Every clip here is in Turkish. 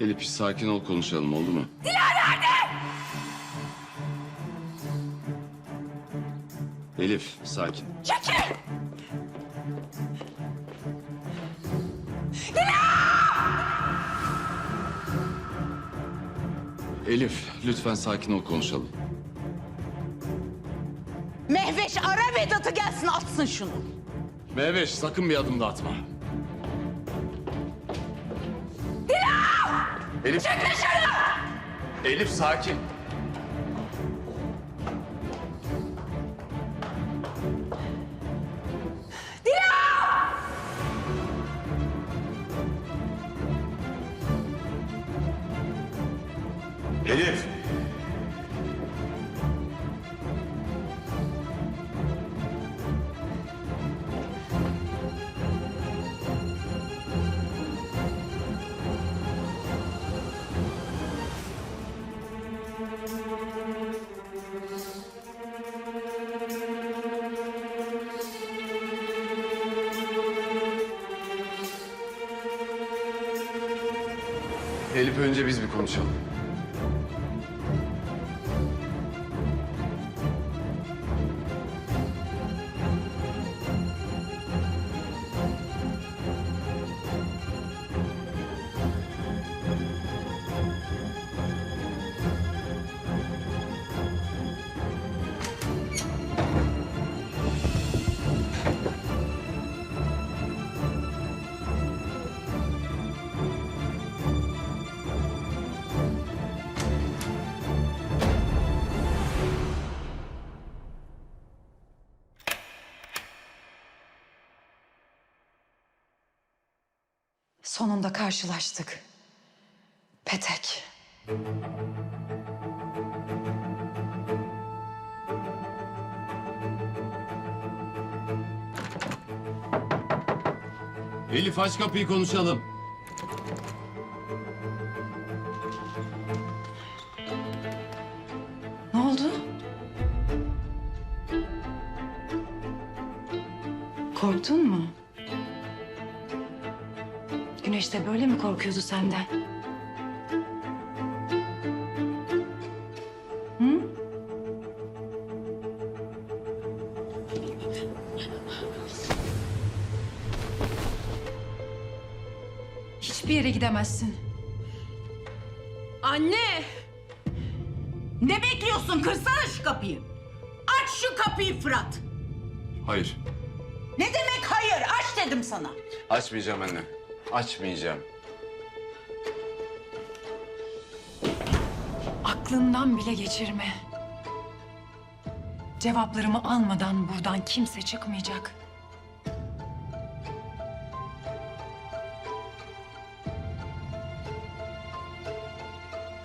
Elif bir sakin ol konuşalım oldu mu? Elif sakin. Çekil! Elif lütfen sakin ol konuşalım. Mehveş ara Vedat'ı gelsin atsın şunu. Mehveş sakın bir adım da atma. Elif. Çık dışarı! Elif sakin. Elif. Elif önce biz bir konuşalım. Sonunda karşılaştık. Petek. Elif aç kapıyı konuşalım. Ne oldu? Korktun mu? De böyle mi korkuyordu senden? Hı? Hiçbir yere gidemezsin. Anne! Ne bekliyorsun? Kırsana şu kapıyı. Aç şu kapıyı Fırat. Hayır. Ne demek hayır? Aç dedim sana. Açmayacağım anne. Açmayacağım. Aklından bile geçirme. Cevaplarımı almadan buradan kimse çıkmayacak.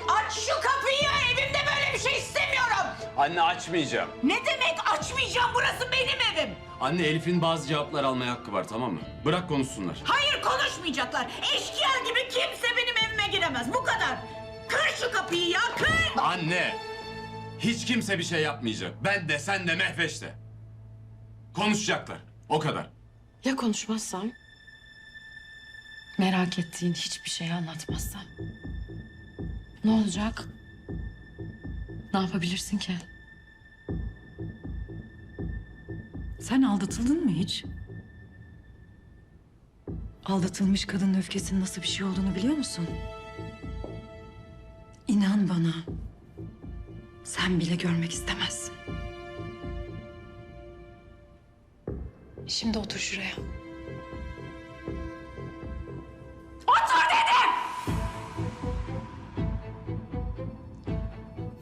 Aç şu kapıyı. Evimde böyle bir şey istemiyorum. Anne açmayacağım. Ne demek açmayacağım? Burası benim evim. Anne Elif'in bazı cevaplar almaya hakkı var tamam mı? Bırak konuşsunlar. Hayır konuşmayacaklar. Eşkıya gibi kimse benim evime giremez. Bu kadar. Kır şu kapıyı ya kır. Anne! Hiç kimse bir şey yapmayacak. Ben de sen de Mehveş de. Konuşacaklar. O kadar. Ya konuşmazsam? Merak ettiğin hiçbir şeyi anlatmazsam? Ne olacak? Ne yapabilirsin ki? Sen aldatıldın mı hiç? Aldatılmış kadının öfkesinin nasıl bir şey olduğunu biliyor musun? İnan bana. Sen bile görmek istemezsin. Şimdi otur şuraya.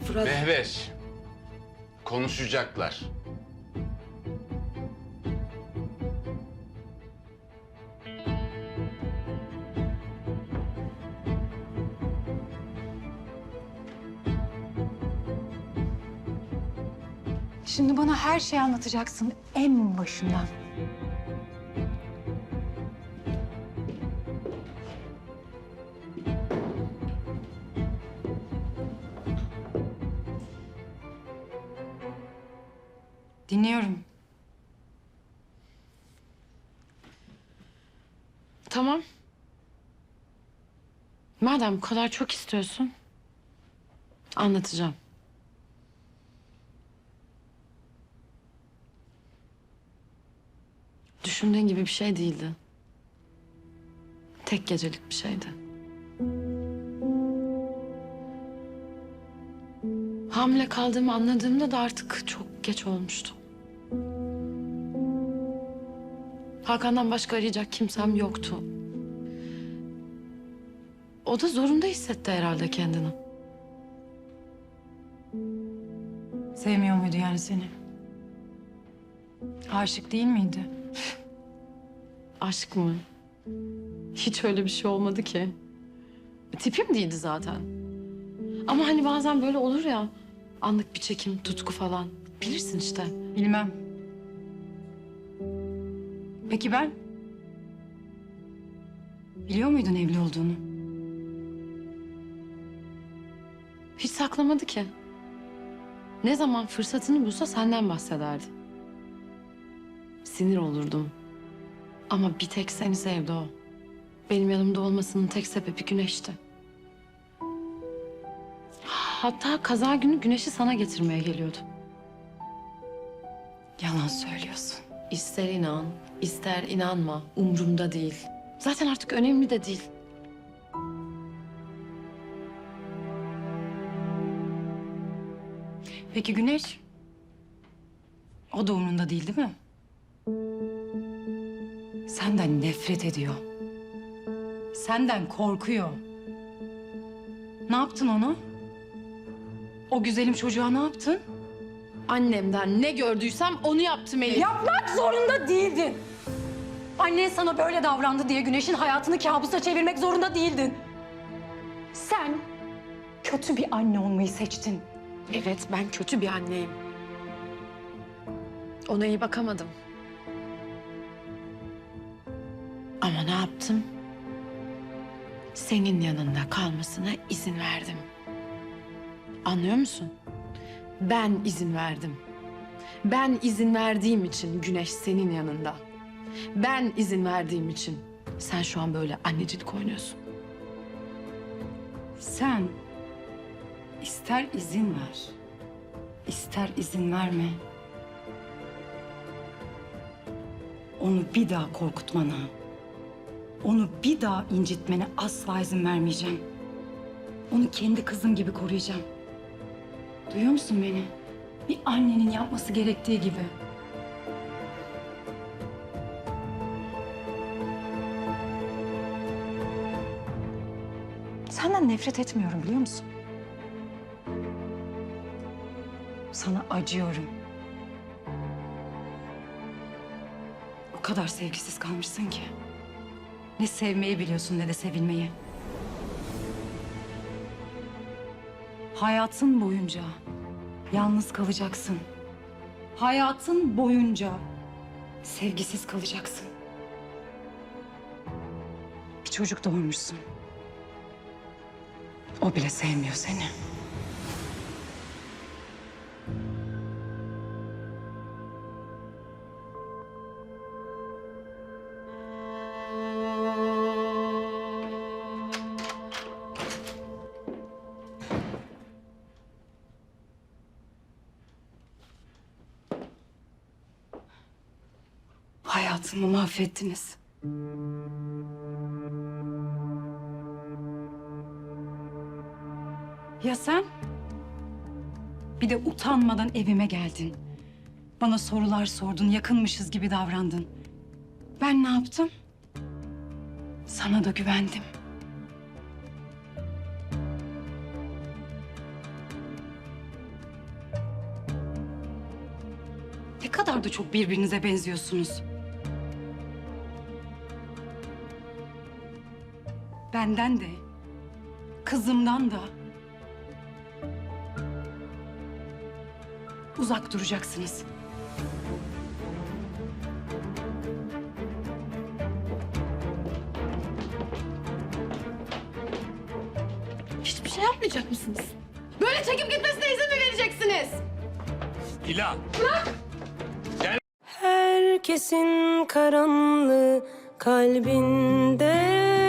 Fırat, Mehveş. Konuşacaklar. Şimdi bana her şeyi anlatacaksın en başından. Dinliyorum. tamam. Madem bu kadar çok istiyorsun, anlatacağım. Düşündüğün gibi bir şey değildi. Tek gecelik bir şeydi. Hamile kaldığımı anladığımda da artık çok geç olmuştu. Hakan'dan başka arayacak kimsem yoktu. O da zorunda hissetti herhalde kendini. Sevmiyor muydu yani seni? Aşık değil miydi? Aşk mı? Hiç öyle bir şey olmadı ki. Tipim değildi zaten. Ama hani bazen böyle olur ya. Anlık bir çekim, tutku falan. Bilirsin işte. Bilmem. Peki ben? Biliyor muydun evli olduğunu? Hiç saklamadı ki. Ne zaman fırsatını bulsa senden bahsederdi. Sinir olurdum. Ama bir tek seni sevdi o. Benim yanımda olmasının tek sebebi güneşti. Hatta kaza günü güneşi sana getirmeye geliyordu. Yalan söylüyorsun. İster inan, ister inanma. Umrumda değil. Zaten artık önemli de değil. Peki Güneş? O da umrunda değil değil mi? Senden nefret ediyor. Senden korkuyor. Ne yaptın ona? O güzelim çocuğa ne yaptın? Annemden ne gördüysem onu yaptım Elif. Yapmak zorunda değildin. Annen sana böyle davrandı diye Güneş'in hayatını kabusa çevirmek zorunda değildin. Sen kötü bir anne olmayı seçtin. Evet ben kötü bir anneyim. Ona iyi bakamadım. Ama ne yaptım? Senin yanında kalmasına izin verdim. Anlıyor musun? Ben izin verdim. Ben izin verdiğim için Güneş senin yanında. Ben izin verdiğim için sen şu an böyle annecilik oynuyorsun. Sen ister izin ver, ister izin verme. Onu bir daha korkutmana, onu bir daha incitmene asla izin vermeyeceğim. Onu kendi kızım gibi koruyacağım. Duyuyor musun beni? Bir annenin yapması gerektiği gibi. Senden nefret etmiyorum biliyor musun? Sana acıyorum. O kadar sevgisiz kalmışsın ki. Ne sevmeyi biliyorsun ne de sevilmeyi. Hayatın boyunca yalnız kalacaksın. Hayatın boyunca sevgisiz kalacaksın. Bir çocuk doğurmuşsun. O bile sevmiyor seni. Hayatımı mahvettiniz. Ya sen? Bir de utanmadan evime geldin. Bana sorular sordun, yakınmışız gibi davrandın. Ben ne yaptım? Sana da güvendim. Ne kadar da çok birbirinize benziyorsunuz. Benden de, kızımdan da uzak duracaksınız. Hiçbir şey yapmayacak mısınız? Böyle çekip gitmesine izin mi vereceksiniz? İla. Herkesin karanlığı kalbinde